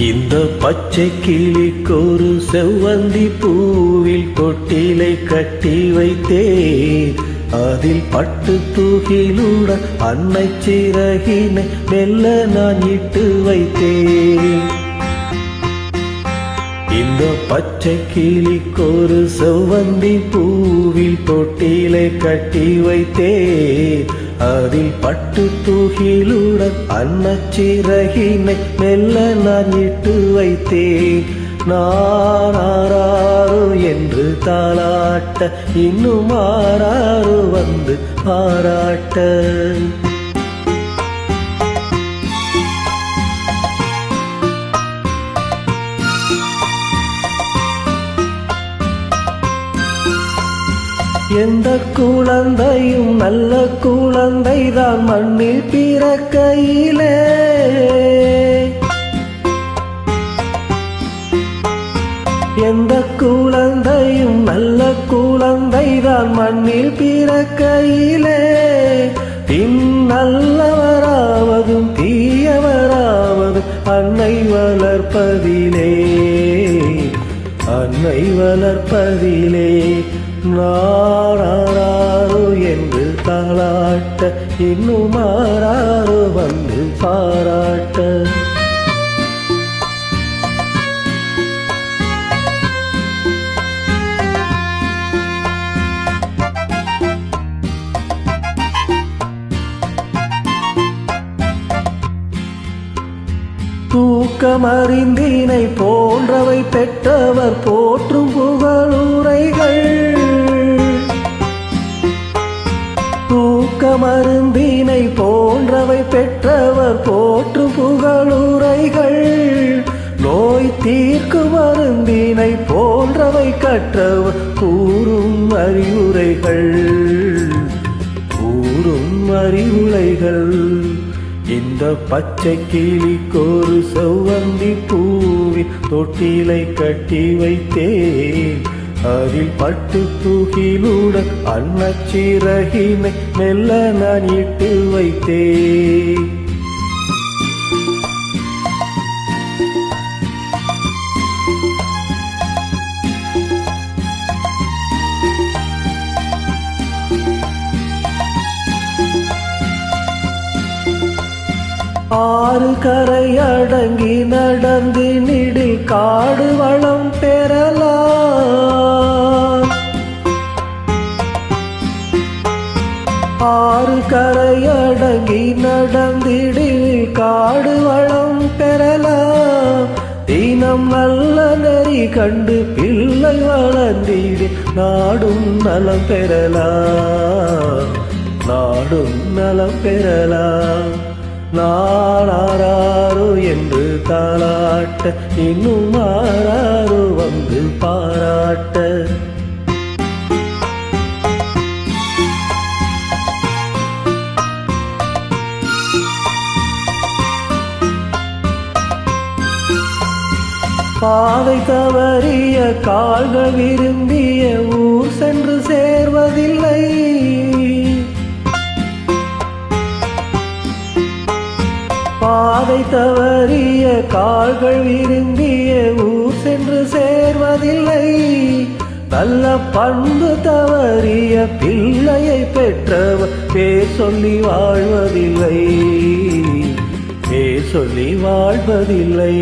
இந்த பச்சை கிளிக்கு ஒரு செவ்வந்தி பூவில் தொட்டிலை கட்டி வைத்தேன் அதில் பட்டு தூகிலுடன் அன்னை சிறகினை மெல்ல நான் இட்டு வைத்தேன் இந்த பச்சை கிளிக்கு ஒரு செவ்வந்தி பூவில் தொட்டிலை கட்டி வைத்தேன் அதில் பட்டு தூகிலுடன் அன்னச்சிறகினை மெல்ல நான் இட்டு வைத்தேன். நான் என்று தாளாட்ட இன்னும் ஆறாரோ வந்து பாராட்ட. எந்த குழந்தையும் நல்ல குழந்தைதான் மண்ணில் பிறக்கையிலே எந்த குழந்தையும் நல்ல குழந்தைதான் மண்ணில் பிறக்கையிலே பின் நல்லவராவதும் தீயவராவதும் அன்னை வளர்ப்பதிலே அன்னை வளர்ப்பதிலே. நாராரோ என்று தாளாட்ட இன்னும் மாறாரோ வந்து பாராட்ட. தூக்கமறிந்தினை போன்றவை பெற்றவர் போற்றும் புகழுரைகள் தூக்கமருந்தினை போன்றவை பெற்றவர் போற்று புகழுரைகள். நோய் தீர்க்கும் மருந்தினை போன்றவை கற்றவர் கூறும் அறிவுரைகள். கூறும் அறிவுரைகள். இந்த பச்சை கிளிக்கொரு செவ்வந்தி பூவின் தொட்டிலை கட்டி வைத்தேன். அதில் பட்டு தூகிலுடன் அன்னச்சிறகினை மெல்ல நான் இட்டு வைத்தே. ஆறு கரை அடங்கி நடந்து நிடில் காடு வளம் பெற நடந்திடில் காடு வளம் பெறலாம். தீனம் நல்ல நெறி கண்டு பிள்ளை வளர்ந்திடு நாடும் நலம் பெறலாம். நாடும் நலம் பெறலாம். நாளாரோ என்று தாளாட்ட இன்னும் மாறாரோ வந்து பாராட்ட. பாதை தவறிய கால்கள் விரும்பிய ஊர் சென்று சேர்வதில்லை. பாதை தவறிய கால்கள் விரும்பிய ஊர் சென்று சேர்வதில்லை. நல்ல பண்பு தவறிய பிள்ளையை பெற்றவர் பேர் சொல்லி வாழ்வதில்லை. பேர் சொல்லி வாழ்வதில்லை.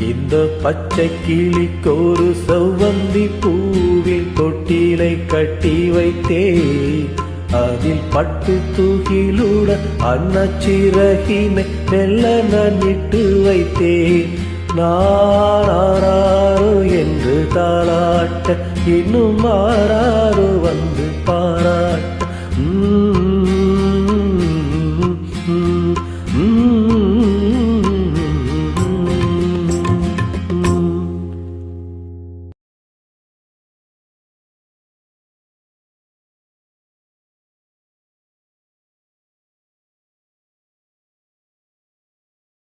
இந்த பச்சை கிளிக்கொரு செவ்வந்தி பூவில் தொட்டிலை கட்டி வைத்தேன் அதில் பட்டு தூகிலுடன் அன்னச்சிறகினை மெல்ல நன்னிட்டு வைத்தே. வைத்தேன் நாராரோ என்று தாளாட்ட இன்னும் மாறாரோ வந்து பாரா